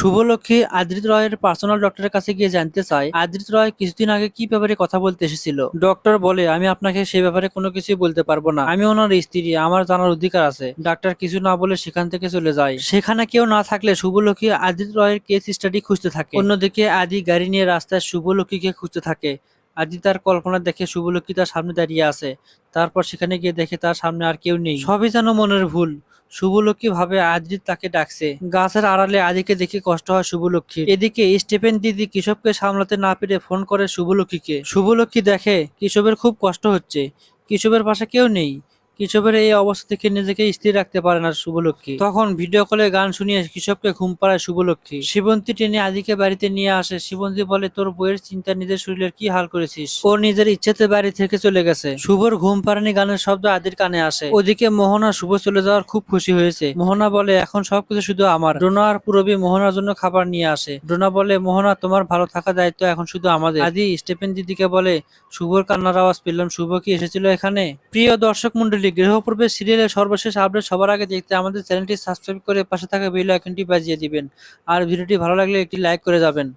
শুভলক্ষ্মী আদ্রিত রয়ের পার্সোনাল ডক্টরের কাছে গিয়ে জানতে চায় আদ্রিত রয় কিছুদিন আগে কি ব্যাপারে কথা বলতে এসেছিল? ডক্টর বলে, আমি আপনাকে সেই ব্যাপারে কোনো কিছুই বলতে পারব না। আমি ওনার স্ত্রী, আমার জানার অধিকার আছে। ডাক্তার কিছু না বলে সেখান থেকে চলে যায়। সেখানে কেউ না থাকলে শুভলক্ষ্মী আদিত রয়ের কেস স্টাডি খুঁজতে থাকে। অন্যদিকে আদি গাড়ি নিয়ে রাস্তায় শুভলক্ষ্মীকে খুঁজতে থাকে। আদি তার কল্পনা দেখে শুভলক্ষ্মী তার সামনে দাঁড়িয়ে আছে। তারপর সেখানে গিয়ে দেখে তার সামনে আর কেউ নেই। সবই যেন মনের ভুল। শুভলক্ষ্মী ভাবে আদ্রিত তাকে ডাকছে। গাছের আড়ালে আদিকে দেখে কষ্ট হয় শুভলক্ষ্মী এদিকে স্টেফেন দিদি কিশোরকে সামলাতে না পেরে ফোন করে শুভলক্ষীকে শুভলক্ষী দেখে কিশোরের খুব কষ্ট হচ্ছে। কিশোরের পাশে কেউ নেই। কিশোরের এই অবস্থা থেকে নিজেকে স্থির রাখতে পারে না শুভলক্ষ্মী। তখন ভিডিও কলে গান শুনিয়ে কিশোরকে ঘুম পাড়ায় শুভলক্ষ্মী। শিবন্তী টেনে আদিকে বাড়িতে নিয়ে আসে। শিবন্তী বলে, তোর বইয়ের চিন্তা, নিজের শরীরের কি হাল করেছিস? ও নিজের ইচ্ছেতে বাড়ি থেকে চলে গেছে। শুভর ঘুম পাড়ানি গানের শব্দ আদির কানে আসে। ওদিকে মোহনা, শুভ চলে যাওয়ার খুব খুশি হয়েছে। মোহনা বলে, এখন সবকিছু শুধু আমার। ডোনা আর পুরবী মোহনার জন্য খাবার নিয়ে আসে। ডোনা বলে, মোহনা, তোমার ভালো থাকা দায়িত্ব এখন শুধু আমাদের। আদি স্টেপেন দিদিকে বলে, শুভর কান্নার আওয়াজ পেলাম। শুভ কি এসেছিল এখানে? প্রিয় দর্শক মন্ডলী গৃহপূর্বে সিরিয়ালের সর্বশেষ আপডেট সবার আগে দেখতে আমাদের চ্যানেলটি সাবস্ক্রাইব করে পাশে থাকা বেল আইকনটি বাজিয়ে দিবেন। আর ভিডিওটি ভালো লাগলে একটি লাইক করে যাবেন।